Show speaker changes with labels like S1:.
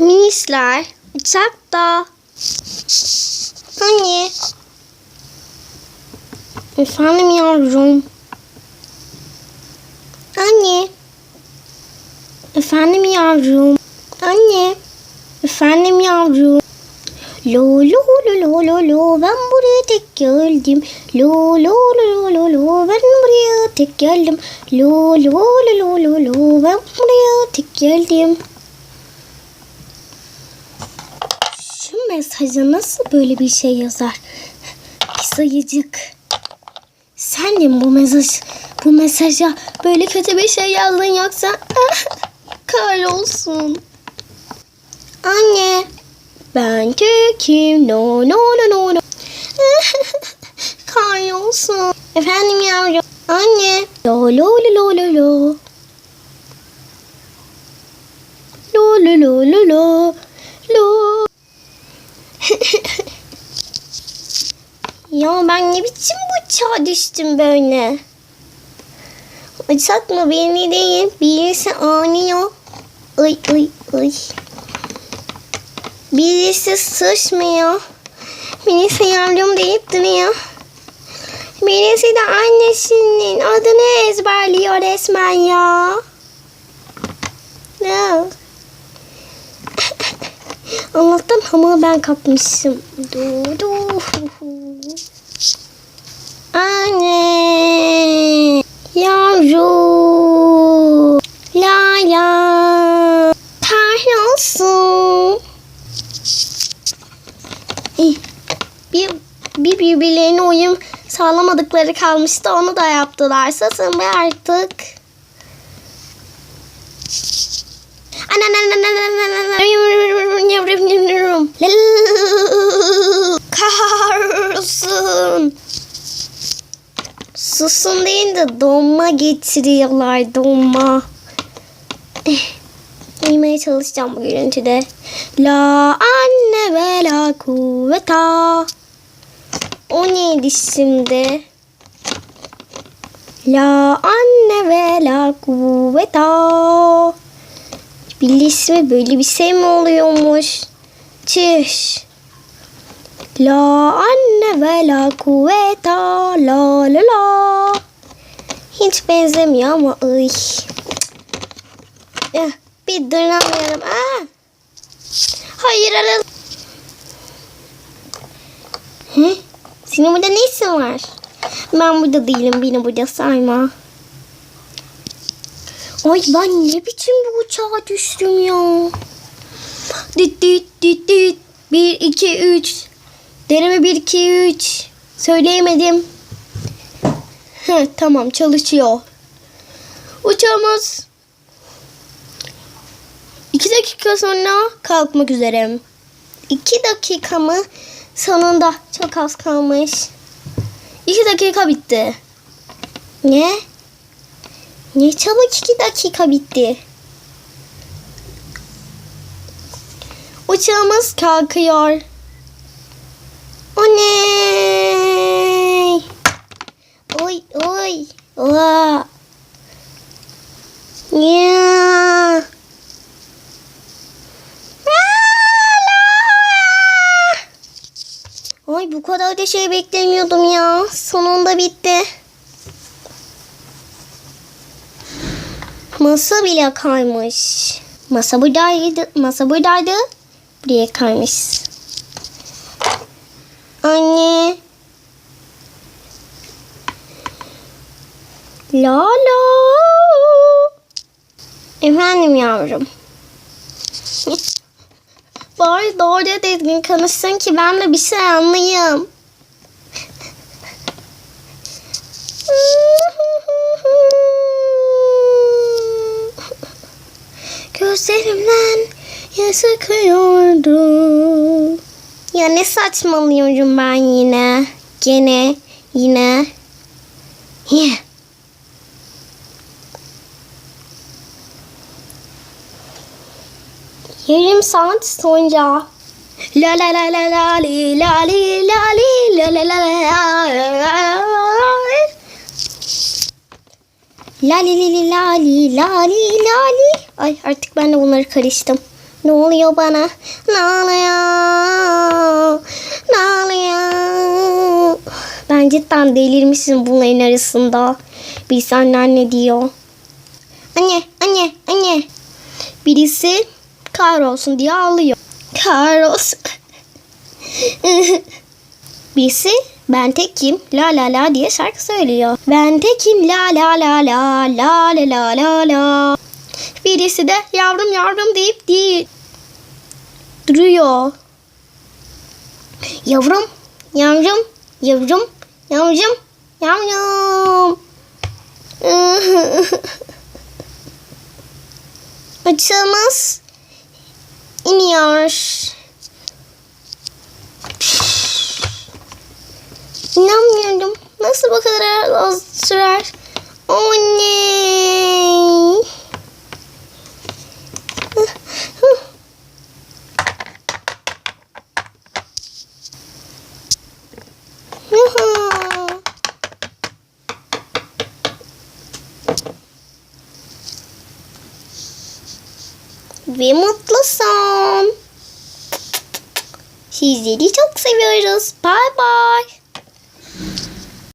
S1: Minisler uçakta. Anne. Efendim yavrum. Anne. Efendim yavrum. Anne. Efendim yavrum. Lo lo lo lo lo lo ben buraya tek geldim. Lo lo lo lo lo lo ben buraya tek geldim. Lo lo lo lo lo lo ben buraya tek geldim. Mesaja nasıl böyle bir şey yazar? Bir sayıcık. Sen de mi bu mesaj bu mesaja böyle kötü bir şey yazdın yoksa kahrolsun. Anne. Ben tekim. No no no no no. kahrolsun. Efendim yavrum. Anne. Lo lo lo lo. Lo lo lo lo lo. Lo. Ya ben ne biçim bu çağa düştüm böyle? Uçak mı beni değil, birisi anıyor. Ay ay ay. Birisi sıçmıyor. Birisi yardım deyip duruyor. Birisi de annesinin adını ezberliyor resmen ya. Ne? Allah'tan hamuru ben kapmışım. Du, du. Anne. Yavrum. La la. İyi. Bir, bir birbirlerine uyum sağlamadıkları kalmıştı. Onu da yaptılar. Satın be artık. Kahrolsun. Susun değil de donma getiriyorlar donma. Eh, Uyumaya çalışacağım bu görüntüde. La anne ve la kuvveta. O neydi şimdi? La anne ve la kuvveta. Bilirsin mi böyle bir şey mi oluyormuş? Çüş. La anne ve la kuvveta la la la. Hiç benzemiyor ama. Eh, bir duramıyorum. Aa. Hayır arıl. Hı? Senin burada ne işin var? Ben burada değilim. Beni burada sayma. Ay ben ne biçim bu uçağa düştüm ya. Dit dit dit dit. 1, 2, 3. Deneme 1, 2, 3. Söyleyemedim. Heh, tamam çalışıyor. Uçağımız 2 dakika sonra kalkmak üzere. 2 dakika mı? Sonunda çok az kalmış. 2 dakika bitti. Ne? Ne çabuk 2 dakika bitti. Uçağımız kalkıyor. O ne? Oy oy. Oha. Ya. Ay bu kadar da şey beklemiyordum ya. Sonunda bitti. Masa bile kaymış. Masa buradaydı. Masa buradaydı. Buraya kaymış. Anne. La. Efendim yavrum. Bari doğru düzgün konuşsun ki ben de bir şey anlayayım. Gözlerimden yaş akıyordu. Ya ne saçmalıyorum ben yine. Gene yine. Yeah. Yarım saat sonra. La la la la la li la li la li la la la la La li li li la li la li la li. Ay artık ben de bunları karıştım. Ne oluyor bana? Ne oluyor? Ne oluyor? Ben cidden delirmişim bunların arasında. Bir anne ne diyor? Anne, anne, anne. Birisi kahrolsun diye ağlıyor. Kahrolsun. Birisi ben tekim la la la diye şarkı söylüyor. Ben tekim la la la la la la la la la. Birisi de yavrum yavrum deyip değil. Duruyor. Yavrum, yavrum, yavrum, yavrum, yavrum. Açılmaz. İniyor. İnanmıyorum. Nasıl bu kadar az sürer? Oh ve mutlusun. Sizleri çok seviyoruz. Bay bay.